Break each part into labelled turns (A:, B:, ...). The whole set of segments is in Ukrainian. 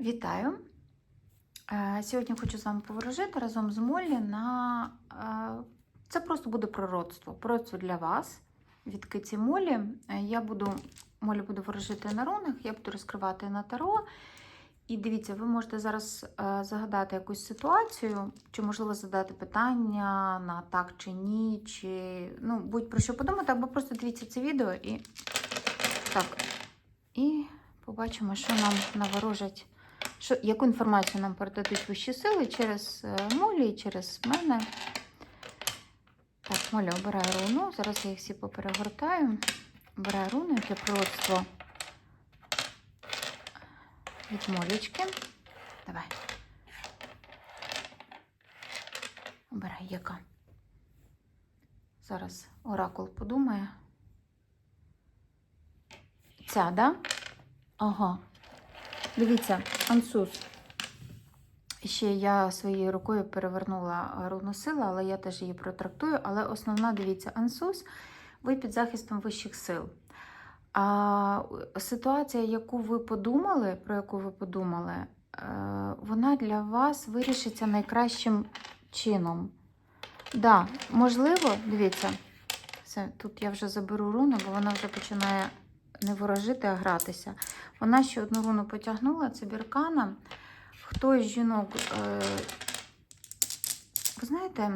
A: Вітаю! Е, Сьогодні хочу з вами поворожити разом з Моллі на е, це просто буде пророцтво. Пророцтво для вас від Киці Молі. Е, Я буду Молі буду ворожити на рунах, я буду розкривати на таро. І дивіться, ви можете зараз загадати якусь ситуацію, чи можливо задати питання на так чи ні, чи ну, будь про що подумати, або просто дивіться це відео і так. І побачимо, що нам наворожать. Що, яку інформацію нам передадуть вищі сили через е, Молі через мене. Так, Моля, обираю руну. Зараз я їх всі поперегортаю. Обираю руну, яке пророцтво від Молічки. Давай. Обирай, яка. Зараз оракул подумає. Ця, да? Ага. Дивіться, ансус. Ще я своєю рукою перевернула руну сили, але я теж її протрактую. Але основна, дивіться, ансус, ви під захистом вищих сил. А ситуація, яку ви подумали, про яку ви подумали, е, вона для вас вирішиться найкращим чином. Да, можливо, дивіться, все, тут я вже заберу руну, бо вона вже починає не ворожити, а гратися. Вона ще одну руну потягнула, це біркана. Хтось з жінок, е, ви знаєте,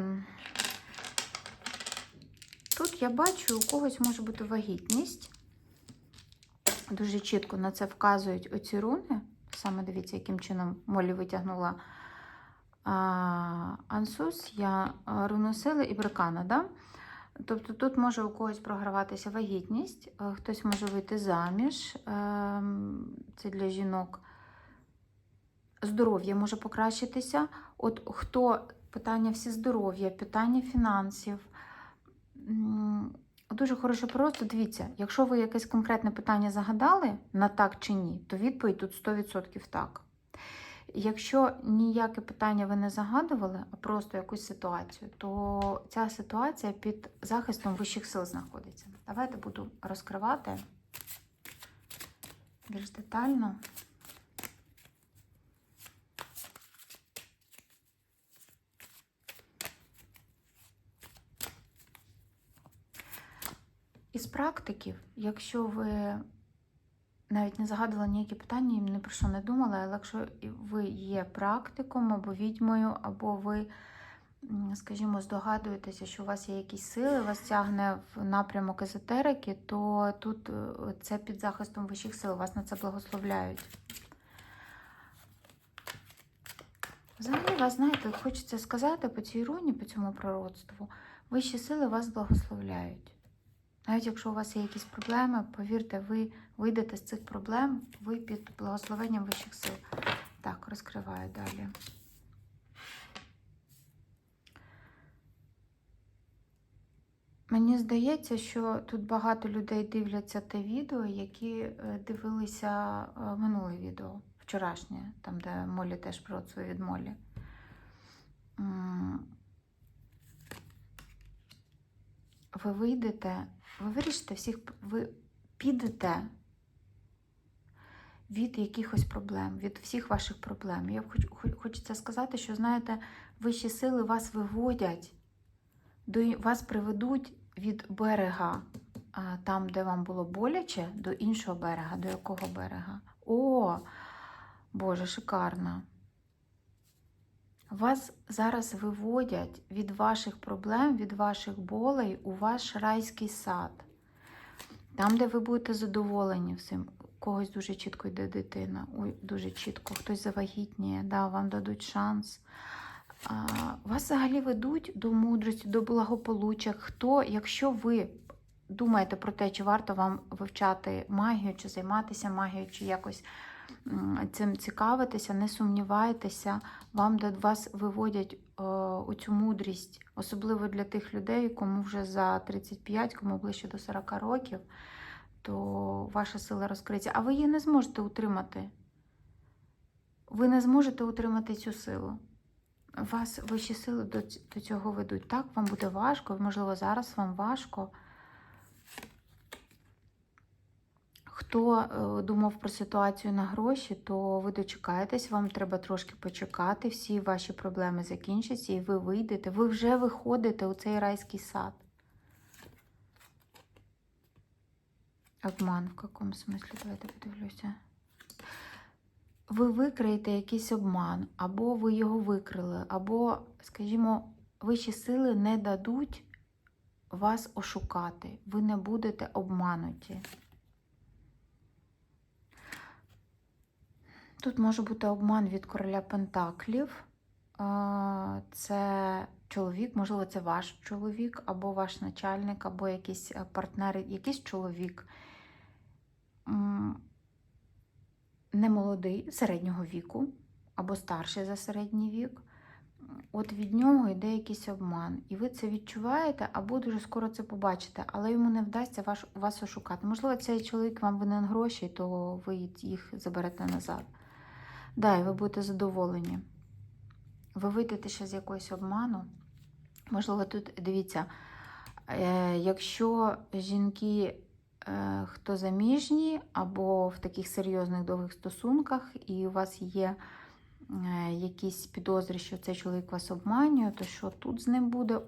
A: тут я бачу, у когось може бути вагітність. Дуже чітко на це вказують оці руни. Саме дивіться, яким чином Молі витягнула а, ансус, я руну сили і брикана. Да? Тобто тут може у когось програватися вагітність, е, хтось може вийти заміж, ем, це для жінок. Здоров'я може покращитися. От хто питання всі здоров'я, питання фінансів. Дуже хороше просто. Дивіться, якщо ви якесь конкретне питання загадали на так чи ні, то відповідь тут 100% так. Якщо ніяке питання ви не загадували, а просто якусь ситуацію, то ця ситуація під захистом вищих сил знаходиться. Давайте буду розкривати більш детально. Із практиків, якщо ви навіть не загадували ніякі питання, і ні про що не думали, але якщо ви є практиком або відьмою, або ви, скажімо, здогадуєтеся, що у вас є якісь сили, вас тягне в напрямок езотерики, то тут е, це під захистом вищих сил, вас на це благословляють. Взагалі, вас, знаєте, хочеться сказати по цій руні, по цьому пророцтву, вищі сили вас благословляють. Навіть якщо у вас є якісь проблеми, повірте, ви вийдете з цих проблем, ви під благословенням вищих сил. Так, розкриваю далі. Мені здається, що тут багато людей дивляться те відео, які е, дивилися е, минуле відео, вчорашнє, там, де Молі теж про своє від Молі. Ви вийдете, ви вирішите всіх, ви підете від якихось проблем, від всіх ваших проблем. Я хоч, хоч- хочеться сказати, що, знаєте, вищі сили вас виводять, до, вас приведуть від берега, там, де вам було боляче, до іншого берега. До якого берега? О, Боже, шикарно. Вас зараз виводять від ваших проблем, від ваших болей у ваш райський сад. Там, де ви будете задоволені всім. Когось дуже чітко йде дитина. Ой, дуже чітко. Хтось завагітніє, да, вам дадуть шанс. А, вас взагалі ведуть до мудрості, до благополуччя. Хто, якщо ви думаєте про те, чи варто вам вивчати магію, чи займатися магією, чи якось цим цікавитися, не сумнівайтеся, вам до вас виводять е, у цю мудрість, особливо для тих людей, кому вже за 35, кому ближче до 40 років, то ваша сила розкриється. А ви її не зможете утримати. Ви не зможете утримати цю силу. Вас вищі сили до цього ведуть. Так, вам буде важко, можливо, зараз вам важко. Хто е, думав про ситуацію на гроші, то ви дочекаєтесь, вам треба трошки почекати, всі ваші проблеми закінчаться і ви вийдете. Ви вже виходите у цей райський сад. Обман в якому смислі? Давайте подивлюся. Ви викриєте якийсь обман, або ви його викрили, або, скажімо, вищі сили не дадуть вас ошукати. Ви не будете обмануті. Тут може бути обман від короля Пентаклів. Це чоловік, можливо, це ваш чоловік, або ваш начальник, або якийсь е, партнер, якийсь чоловік м, не молодий, середнього віку, або старший за середній вік. От від нього йде якийсь обман. І ви це відчуваєте, або дуже скоро це побачите, але йому не вдасться ваш, вас ошукати. Можливо, цей чоловік вам винен гроші, то ви їх заберете назад. Да, і ви будете задоволені. Ви вийдете ще з якогось обману. Можливо, тут дивіться, е, якщо жінки, е, хто заміжні, або в таких серйозних довгих стосунках, і у вас є е, якісь підозри, що цей чоловік вас обманює, то що тут з ним буде?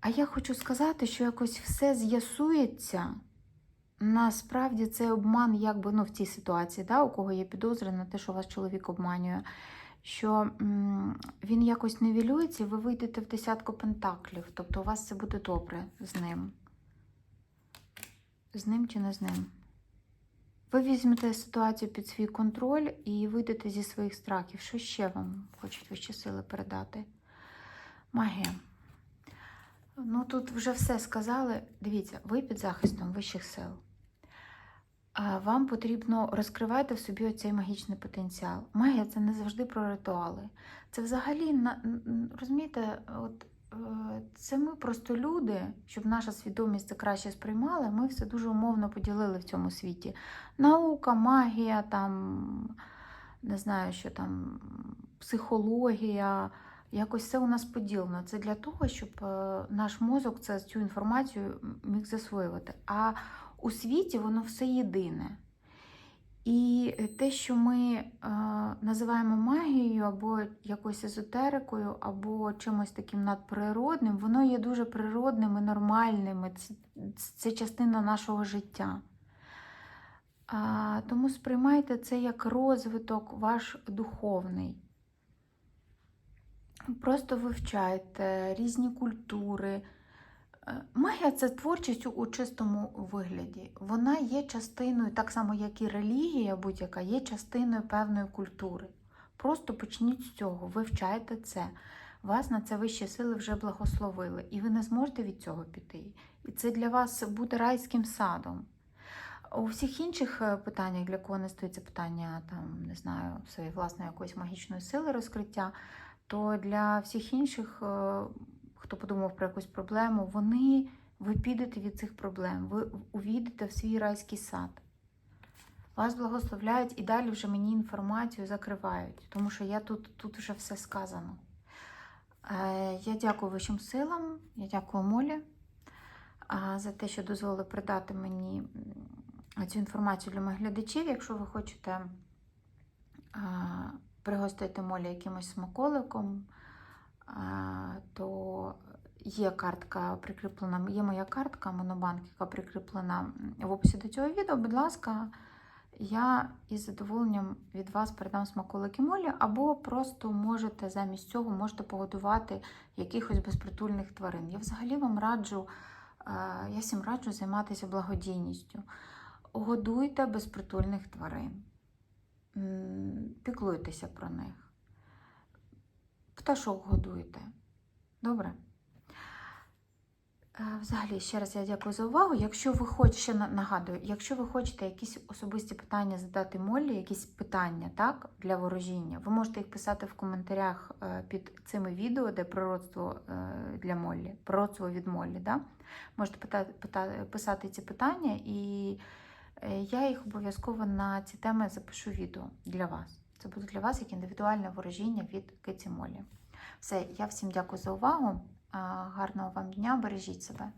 A: А я хочу сказати, що якось все з'ясується. Насправді це обман, якби ну, в цій ситуації, да, у кого є підозри на те, що вас чоловік обманює, що він якось нівелюється, і ви вийдете в десятку пентаклів. Тобто у вас це буде добре з ним. З ним чи не з ним? Ви візьмете ситуацію під свій контроль і вийдете зі своїх страхів. Що ще вам хочуть вищі сили передати? Магія. Ну, тут вже все сказали. Дивіться, ви під захистом вищих сил. Вам потрібно розкривати в собі оцей магічний потенціал. Магія це не завжди про ритуали. Це взагалі, розумієте, от, е, це ми просто люди, щоб наша свідомість це краще сприймала, ми все дуже умовно поділили в цьому світі. Наука, магія, там, не знаю, що там, психологія. Якось все у нас поділено. Це для того, щоб е, наш мозок це, цю інформацію міг засвоювати. А у світі воно все єдине. І те, що ми е, називаємо магією або якоюсь езотерикою, або чимось таким надприродним, воно є дуже природним і нормальним. Це, це частина нашого життя. А, тому сприймайте це як розвиток ваш духовний. Просто вивчайте різні культури. Е, Магія це творчість у чистому вигляді. Вона є частиною, так само, як і релігія будь-яка, є частиною певної культури. Просто почніть з цього, вивчайте це. Вас на це вищі сили вже благословили, і ви не зможете від цього піти. І це для вас буде райським садом. У всіх інших е, питаннях, для кого не стоїть це питання, там, не знаю, своєї власної якоїсь магічної сили розкриття, то для всіх інших, е, хто подумав про якусь проблему, вони ви підете від цих проблем, ви увійдете в свій райський сад. Вас благословляють і далі вже мені інформацію закривають, тому що я тут, тут вже все сказано. Е, Я дякую вищим силам, я дякую Молі за те, що дозволили придати мені цю інформацію для моїх глядачів. Якщо ви хочете пригостити Молі якимось смаколиком, то є картка прикріплена, є моя картка Монобанк, яка прикріплена в описі до цього відео. Будь ласка, я із задоволенням від вас передам смаколики Молі, або просто можете замість цього можете погодувати якихось безпритульних тварин. Я взагалі вам раджу, е, я всім раджу займатися благодійністю. Годуйте безпритульних тварин, піклуйтеся про них. Пташок годуйте. Добре? Е, Взагалі, ще раз я дякую за увагу. Якщо ви хочете, ще нагадую, якщо ви хочете якісь особисті питання задати Моллі, якісь питання так, для ворожіння, ви можете їх писати в коментарях е, під цими відео, де пророцтво е, для Моллі, пророцтво від Моллі. Да? Можете питати, питати, писати ці питання, і я їх обов'язково на ці теми запишу відео для вас. Це буде для вас як індивідуальне ворожіння від Кетімолі. Все, я всім дякую за увагу. Гарного вам дня, бережіть себе.